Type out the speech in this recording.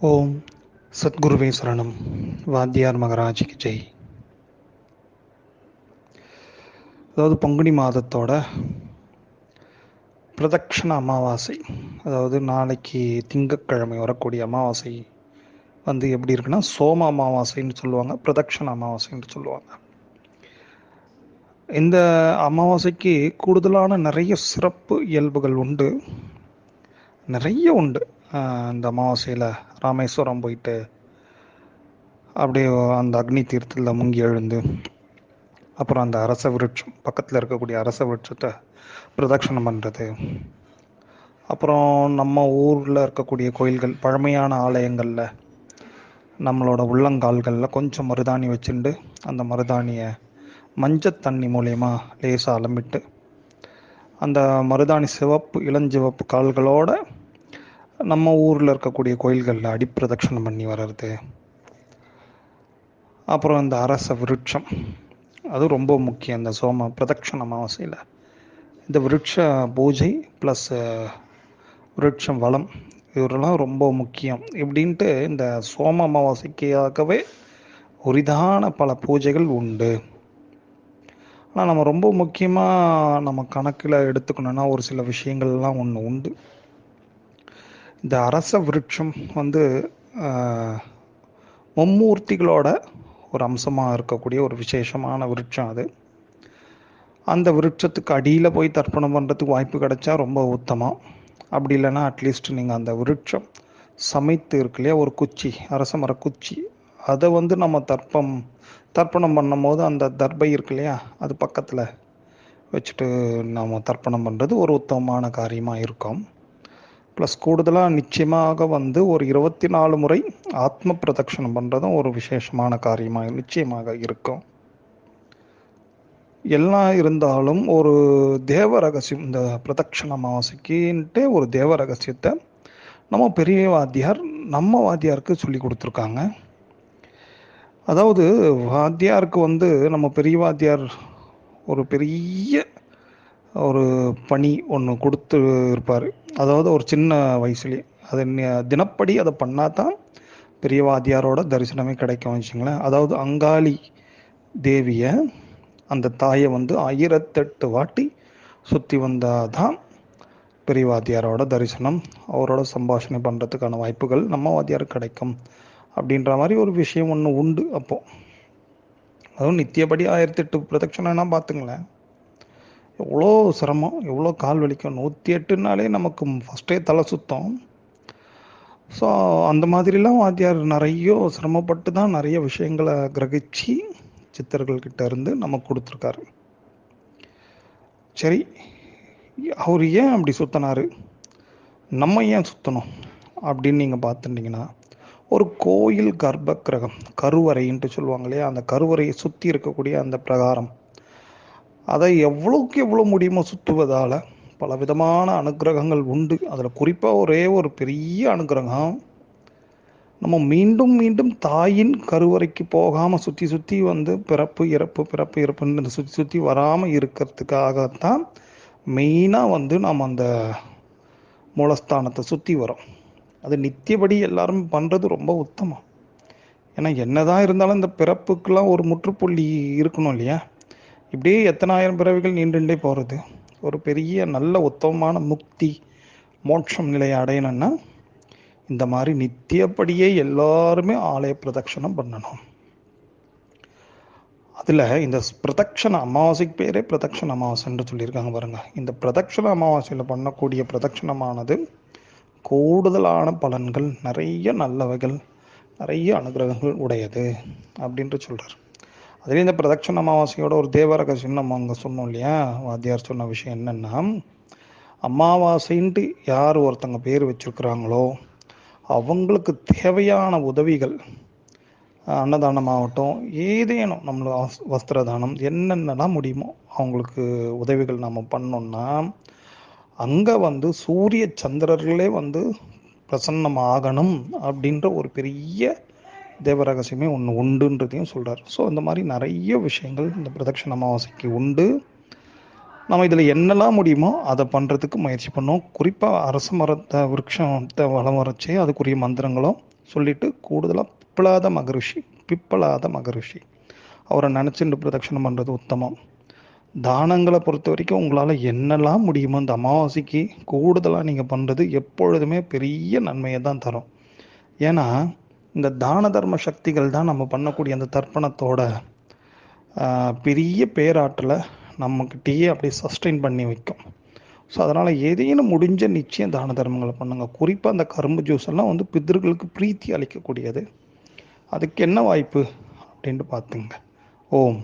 ஓம் சத்குருவே சரணம். வாத்தியார் மகராஜிக்கு ஜெய். அதாவது பங்குனி மாதத்தோட பிரதக்ஷண அமாவாசை அதாவது நாளைக்கு திங்கட்கிழமை வரக்கூடிய அமாவாசை வந்து எப்படி இருக்குன்னா சோம அமாவாசைன்னு சொல்லுவாங்க பிரதக்ஷண அமாவாசைன்னு சொல்லுவாங்க. இந்த அமாவாசைக்கு கூடுதலான நிறைய சிறப்பு இயல்புகள் உண்டு. நிறைய உண்டு. இந்த அமாவாசையில் ராமேஸ்வரம் போயிட்டு அப்படியே அந்த அக்னி தீர்த்தத்தில் முங்கி எழுந்து அப்புறம் அந்த அரச விருட்சம் பக்கத்தில் இருக்கக்கூடிய அரச விருட்சத்தை பிரதட்சணம் பண்ணுறது அப்புறம் நம்ம ஊரில் இருக்கக்கூடிய கோயில்கள் பழமையான ஆலயங்களில் நம்மளோட உள்ளங்கால்களில் கொஞ்சம் மருதாணி வச்சுண்டு அந்த மருதாணியை மஞ்சள் தண்ணி மூலயமா லேசாக அலம்பிட்டு அந்த மருதாணி சிவப்பு இளஞ்சிவப்பு கால்களோட நம்ம ஊரில் இருக்கக்கூடிய கோயில்களில் அடிப்பிரதட்சணம் பண்ணி வர்றது. அப்புறம் இந்த அரச விருட்சம். அது ரொம்ப முக்கியம். இந்த சோம பிரதட்சண அமாவாசையில் இந்த விருட்ச பூஜை ப்ளஸ் விருட்சம் வளம் இவரெல்லாம் ரொம்ப முக்கியம். இப்படின்ட்டு இந்த சோம அமாவாசைக்காகவே உரிதான பல பூஜைகள் உண்டு. ஆனால் நம்ம ரொம்ப முக்கியமாக நம்ம கணக்கில் எடுத்துக்கணும்னா ஒரு சில விஷயங்கள்லாம் ஒன்று உண்டு. இந்த அரச விருட்சம் வந்து மும்மூர்த்திகளோட ஒரு அம்சமாக இருக்கக்கூடிய ஒரு விசேஷமான விருட்சம் அது. அந்த விருட்சத்துக்கு அடியில் போய் தர்ப்பணம் பண்ணுறதுக்கு வாய்ப்பு கிடைச்சா ரொம்ப உத்தமம். அப்படி இல்லைன்னா அட்லீஸ்ட் நீங்கள் அந்த விருட்சம் சமைத்து இருக்கு இல்லையா ஒரு குச்சி அரச மர குச்சி அதை வந்து நம்ம தர்ப்பம் தர்ப்பணம் பண்ணும்போது அந்த தர்பை இருக்கு இல்லையா அது பக்கத்தில் வச்சுட்டு நாம் தர்ப்பணம் பண்ணுறது ஒரு உத்தமமான காரியமாக இருக்கும். ப்ளஸ் கூடுதலாக நிச்சயமாக வந்து ஒரு இருபத்தி நாலு முறை ஆத்ம பிரதட்சணம் பண்ணுறதும் ஒரு விசேஷமான காரியமாக நிச்சயமாக இருக்கும். எல்லாம் இருந்தாலும் ஒரு தேவ ரகசியம் இந்த பிரதட்சண அமாவாசைக்குன்ட்டு ஒரு தேவ ரகசியத்தை நம்ம பெரிய வாத்தியார் நம்ம வாத்தியாருக்கு சொல்லி கொடுத்துருக்காங்க. அதாவது வாத்தியாருக்கு வந்து நம்ம பெரிய வாத்தியார் ஒரு பெரிய ஒரு பணி ஒன்று கொடுத்து இருப்பார். அதாவது ஒரு சின்ன வயசுலேயே. அது நி- தினப்படி அதை பண்ணால் தான் பெரியவாதியாரோட தரிசனமே கிடைக்கும் வச்சுங்களேன் அதாவது அங்காளி தேவியை அந்த தாயை வந்து ஆயிரத்தெட்டு வாட்டி சுற்றி வந்தால் தான் பெரியவாதியாரோட தரிசனம் அவரோட சம்பாஷணை பண்ணுறதுக்கான வாய்ப்புகள் நம்ம வாத்தியாருக்கு கிடைக்கும். அப்படின்ற மாதிரி ஒரு விஷயம் ஒன்று உண்டு அப்போது அதுவும் நித்தியபடி ஆயிரத்தெட்டு பிரதட்சணைனா பார்த்துங்களேன் எவ்வளோ சிரமம் எவ்வளோ கால் வலிக்கும். நூற்றி எட்டுனாலே நமக்கு ஃபஸ்ட்டே தலை சுத்தம். ஸோ அந்த மாதிரிலாம் வாத்தியார் நிறைய சிரமப்பட்டு தான் நிறைய விஷயங்களை கிரகிச்சு சித்தர்கள்கிட்ட இருந்து நமக்கு கொடுத்துருக்காரு. சரி அவர் ஏன் அப்படி சுற்றினார் நம்ம ஏன் சுத்தணும் அப்படின்னு நீங்கள் பார்த்துட்டீங்கன்னா ஒரு கோயில் கர்ப்ப கிரகம் கருவறைன்ட்டு சொல்லுவாங்க இல்லையா? அந்த கருவறையை சுற்றி இருக்கக்கூடிய அந்த பிரகாரம். அதை எவ்வளோக்கு எவ்வளோ முடியுமோ சுற்றுவதால் பல விதமான உண்டு. அதில் குறிப்பாக ஒரே ஒரு பெரிய அனுகிரகம் நம்ம மீண்டும் மீண்டும் தாயின் கருவறைக்கு போகாமல் சுற்றி சுற்றி வந்து பிறப்பு இறப்பு பிறப்பு இறப்புன்னு சுற்றி சுற்றி வராமல் இருக்கிறதுக்காகத்தான் மெயினாக வந்து நாம் அந்த மூலஸ்தானத்தை சுற்றி வரோம் அது நித்தியபடி எல்லாரும் பண்ணுறது ரொம்ப உத்தமம். ஏன்னா என்னதான் இருந்தாலும் இந்த பிறப்புக்கெல்லாம் ஒரு முற்றுப்புள்ளி இருக்கணும் இல்லையா? இப்படியே எத்தனாயிரம் பிறவிகள் நீண்டுண்டே போகிறது ஒரு பெரிய நல்ல உத்தமமான முக்தி மோட்சம் நிலையை அடையணும்னா இந்த மாதிரி நித்தியப்படியே எல்லாருமே ஆலய பிரதட்சணம் பண்ணணும். அதில் இந்த பிரதட்சண அமாவாசைக்கு பேரே பிரதட்சண அமாவாசைன்னு சொல்லியிருக்காங்க பாருங்கள் இந்த பிரதட்சண அமாவாசையில் பண்ணக்கூடிய பிரதட்சணமானது கூடுதலான பலன்கள் நிறைய நல்லவைகள் நிறைய அனுகிரகங்கள் உடையது அப்படின்ட்டு சொல்கிறார் அதுலேயும் இந்த பிரதட்சண அமாவாசையோட ஒரு தேவரக சின்னம் அங்கே சொன்னோம் இல்லையா? வாத்தியார் சொன்ன விஷயம் என்னென்னா அமாவாசைன்ட்டு யார் ஒருத்தங்க பேர் வச்சுருக்குறாங்களோ அவங்களுக்கு தேவையான உதவிகள் அன்னதானம் ஆகட்டும் ஏதேனும் நம்மள வஸ்- வஸ்திர தானம் என்னென்னலாம் முடியுமோ அவங்களுக்கு உதவிகள் நம்ம பண்ணோம்னா அங்கே வந்து சூரிய சந்திரர்களே வந்து பிரசன்னம் ஆகணும் அப்படின்ற ஒரு பெரிய தேவரகசியமே ஒன்று உண்டுன்றதையும் சொல்கிறார் ஸோ இந்த மாதிரி நிறைய விஷயங்கள் இந்த பிரதட்சண அமாவாசைக்கு உண்டு. நம்ம இதில் என்னெல்லாம் முடியுமோ அதை பண்ணுறதுக்கு முயற்சி பண்ணோம். குறிப்பாக அரச மரத்தை விருட்சத்தை வளம் வரைச்சி அதுக்குரிய மந்திரங்களும் சொல்லிட்டு கூடுதலாக பிப்பலாத மகரிஷி பிப்பலாத மகரிஷி. அவரை நினச்சிட்டு பிரதட்சணம் பண்ணுறது உத்தமம். தானங்களை பொறுத்த வரைக்கும் உங்களால் என்னெல்லாம் முடியுமோ இந்த அமாவாசைக்கு கூடுதலாக நீங்கள் பண்ணுறது எப்பொழுதுமே பெரிய நன்மையை தான் தரும். ஏன்னா இந்த தான தர்ம சக்திகள் தான் நம்ம பண்ணக்கூடிய அந்த தர்ப்பணத்தோட பெரிய பேராற்றலை நம்மக்கிட்டேயே அப்படியே சஸ்டெயின் பண்ணி வைக்கும். ஸோ அதனால் ஏதேனும் முடிஞ்ச நிச்சயம் தான தர்மங்களை பண்ணுங்கள் குறிப்பாக அந்த கரும்பு ஜூஸ் எல்லாம் வந்து பித்தர்களுக்கு பிரீத்தி அளிக்கக்கூடியது. அதுக்கு என்ன வாய்ப்பு அப்படின்ட்டு பார்த்துங்க. ஓம்.